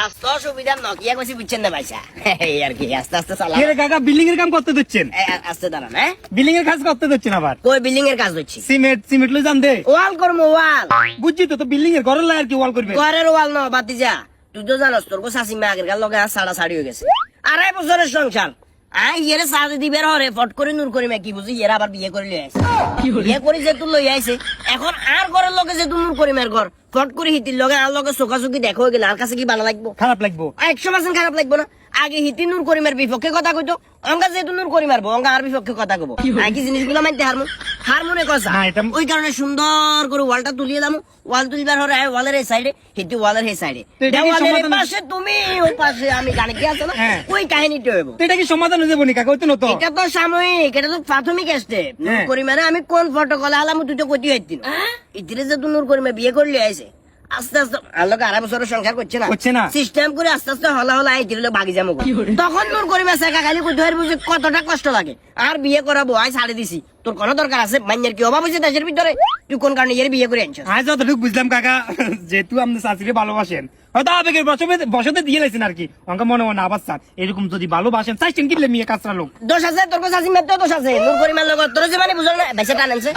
রাস্তা সুবিধা নকিয়া কইছি বুঝছেন না ভাইসা। এই আর কি আস্তে আস্তে চালা কে কাকা বিল্ডিং এর কাম করতে দিচ্ছেন আস্তে দাঁড়ান হ্যাঁ? বিল্ডিং এর কাজ করতে দিচ্ছেন আবার? কই বিল্ডিং এর কাজ হচ্ছে সিমেন্ট সিমেন্ট লই যান দে। ওয়াল করব ওয়াল। বুঝছি তো তো বিল্ডিং এর ঘরের লাই আর কি ওয়াল করবে? ঘরের ওয়াল ন বাতি যা। তুই তো জানোস তোর শাসি মা আগের লগে আর সাড়া সাড়ি হয়ে গেছে। আড়াই বছরের সংসার। আই ইয়েরে সাথে দিবের হরে ফট করে নূর করি কি বুঝি ইয়েরা আবার বিয়ে করে লই আইছে। বিয়ে করে যে তুই লই আইছে এখন আর ঘরের লগে যে তুই নূর করিমের ঘর ফট করে হিতির লগে আর লগে চোখাচোখি দেখো গেলে আর কাছে কি ভালো লাগবো? খারাপ লাগবো। একশো পার্সেন্ট খারাপ লাগবে না? আগে হিতি নূর করিমের বিপক্ষে কথা কইতো অঙ্গা যেহেতু নূর করি মারবো অঙ্গা আর বিপক্ষে কথা কব। কি জিনিসগুলো মানতে হারমো হারমোনে কথা না, এটা- ওই কারণে সুন্দর করে ওয়ালটা তুলিয়ে দামো ওয়াল তুলবার হরে আয় ওয়ালের এই সাইডে হিতি ওয়ালের এই সাইডে ওয়ালের পাশে তুমি ওই পাশে আমি গানে কি আছে না? হ্যাঁ। ওই কাহিনীটা হইব। এটা কি সমাধান হয়ে যাব নি? কাকা হইতো না তো এটা তো সাময়িক এটা তো প্রাথমিক স্টেপ নূর হ্যাঁ। করিমারে আমি কোন ফটোকলে আলাম তুই তো কইতে হইতিন ইতিরে যে তুই নূর করিমে বিয়ে করলি আইছে। আস্তে আস্তে। আলোকে আড়াই বছরের সংসার করছে না। করছে না। সিস্টেম করে আস্তে আস্তে হলা হলা আই দিলে ভাগি যাব। তখন নূর করিমে শেখা খালি কতটা কষ্ট লাগে। আর বিয়ে করাবো আই ছাড়ে দিছি। তোর কোনো দরকার আছে? মাইনের কি অভাব হয়েছে দেশের ভিতরে? তুই কোন কারণে এর বিয়ে করে আনছিস? আজ যতটুকু বুঝলাম কাকা যেহেতু আপনি শাশুড়ি ভালোবাসেন। হয়তো আবেগের বসতে বসতে দিয়ে লাইছেন আর কি। আমাকে মনে মনে আবার চান। এরকম যদি ভালোবাসেন চাইছেন কিনলে মেয়ে কাঁচরা লোক। দোষ আছে? তোর কাছে মেয়ের দোষ আছে। নূর করিমার লগত তোর যে মানে বুঝল না? বেসে টান আনছে।